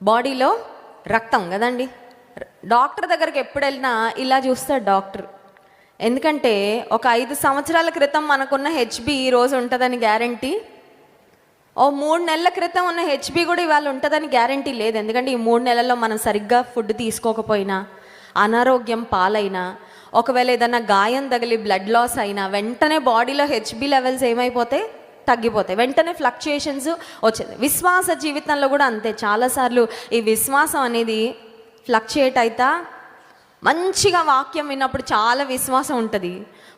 బాడీలో రక్తం కదండి. డాక్టర్ దగ్గరికి ఎప్పుడు వెళ్ళినా ఇలా చూస్తాడు డాక్టర్. ఎందుకంటే ఒక ఐదు సంవత్సరాల క్రితం మనకున్న హెచ్బి ఈ రోజు ఉంటుందని గ్యారంటీ. ఓ మూడు నెలల క్రితం ఉన్న హెచ్బి కూడా ఇవాళ ఉంటుందని గ్యారంటీ లేదు. ఎందుకంటే ఈ మూడు నెలల్లో మనం సరిగ్గా ఫుడ్ తీసుకోకపోయినా అనారోగ్యం పాలైనా ఒకవేళ ఏదైనా గాయం తగిలి బ్లడ్ లాస్ అయినా వెంటనే బాడీలో హెచ్బి లెవెల్స్ ఏమైపోతాయి తగ్గిపోతాయి. వెంటనే ఫ్లక్చుయేషన్స్ వచ్చేది. విశ్వాస జీవితంలో కూడా అంతే. చాలాసార్లు ఈ విశ్వాసం అనేది ఫ్లక్చుయేట్ అవుతా మంచిగా వాక్యం విన్నప్పుడు చాలా విశ్వాసం ఉంటుంది.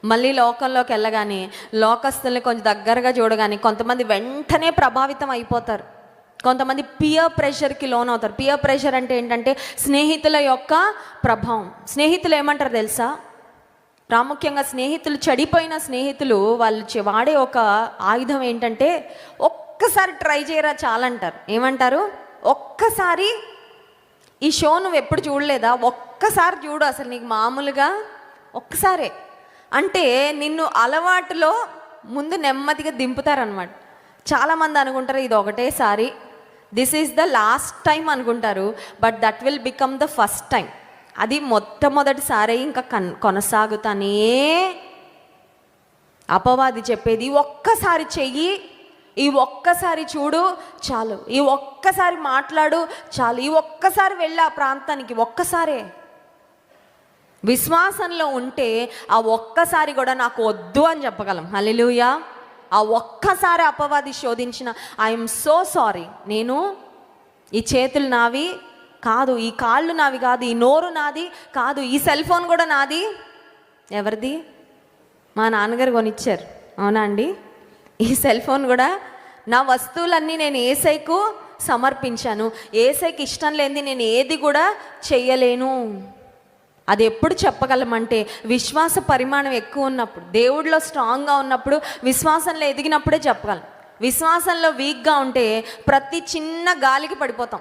మళ్ళీ లోకంలోకి వెళ్ళగానే లోకస్తుల్ని కొంచెం దగ్గరగా చూడగానే కొంతమంది వెంటనే ప్రభావితం అయిపోతారు. కొంతమంది పియర్ ప్రెషర్కి లోన్ అవుతారు పియర్ ప్రెషర్ అంటే ఏంటంటే స్నేహితుల యొక్క ప్రభావం. స్నేహితులు ఏమంటారు తెలుసా? ప్రాముఖ్యంగా స్నేహితులు చెడిపోయిన స్నేహితులు వాళ్ళు వాడే ఒక ఆయుధం ఏంటంటే ఒక్కసారి ట్రై చేయరా చాలంటారు. ఏమంటారు? ఒక్కసారి ఈ షో నువ్వు ఎప్పుడు చూడలేదా? ఒక్కసారి చూడు అసలు నీకు మామూలుగా ఒక్కసారే. అంటే నిన్ను అలవాటులో ముందు నెమ్మదిగా దింపుతారనమాట చాలామంది అనుకుంటారు ఇది ఒకటేసారి this is the last time అనుకుంటారు. But that will become the first time అది మొట్టమొదటిసారి ఇంకా కన్ కొనసాగుతానే అపవాది చెప్పేది ఒక్కసారి చెయ్యి ఈ ఒక్కసారి చూడు చాలు ఈ ఒక్కసారి మాట్లాడు చాలు ఈ ఒక్కసారి వెళ్ళి ఆ ప్రాంతానికి ఒక్కసారే. విశ్వాసంలో ఉంటే ఆ ఒక్కసారి కూడా నాకు వద్దు అని చెప్పగలం. హలెలుయా ఆ ఒక్కసారి అపవాది శోధించిన ఐఎమ్ సో సారీ నేను ఈ చేతులు నావి కాదు ఈ కాళ్ళు నావి కాదు ఈ నోరు నాది కాదు ఈ సెల్ ఫోన్ కూడా నాది. ఎవరిది? మా నాన్నగారు కొనిచ్చారు. అవునా అండి? ఈ సెల్ ఫోన్ కూడా నా వస్తువులన్నీ నేను ఏసైకు సమర్పించాను. ఏసైకి ఇష్టం లేనిది నేను ఏది కూడా చెయ్యలేను. అది ఎప్పుడు చెప్పగలమంటే విశ్వాస పరిమాణం ఎక్కువ ఉన్నప్పుడు దేవుడిలో స్ట్రాంగ్గా ఉన్నప్పుడు విశ్వాసంలో ఎదిగినప్పుడే చెప్పగలం. విశ్వాసంలో వీక్గా ఉంటే ప్రతి చిన్న గాలికి పడిపోతాం.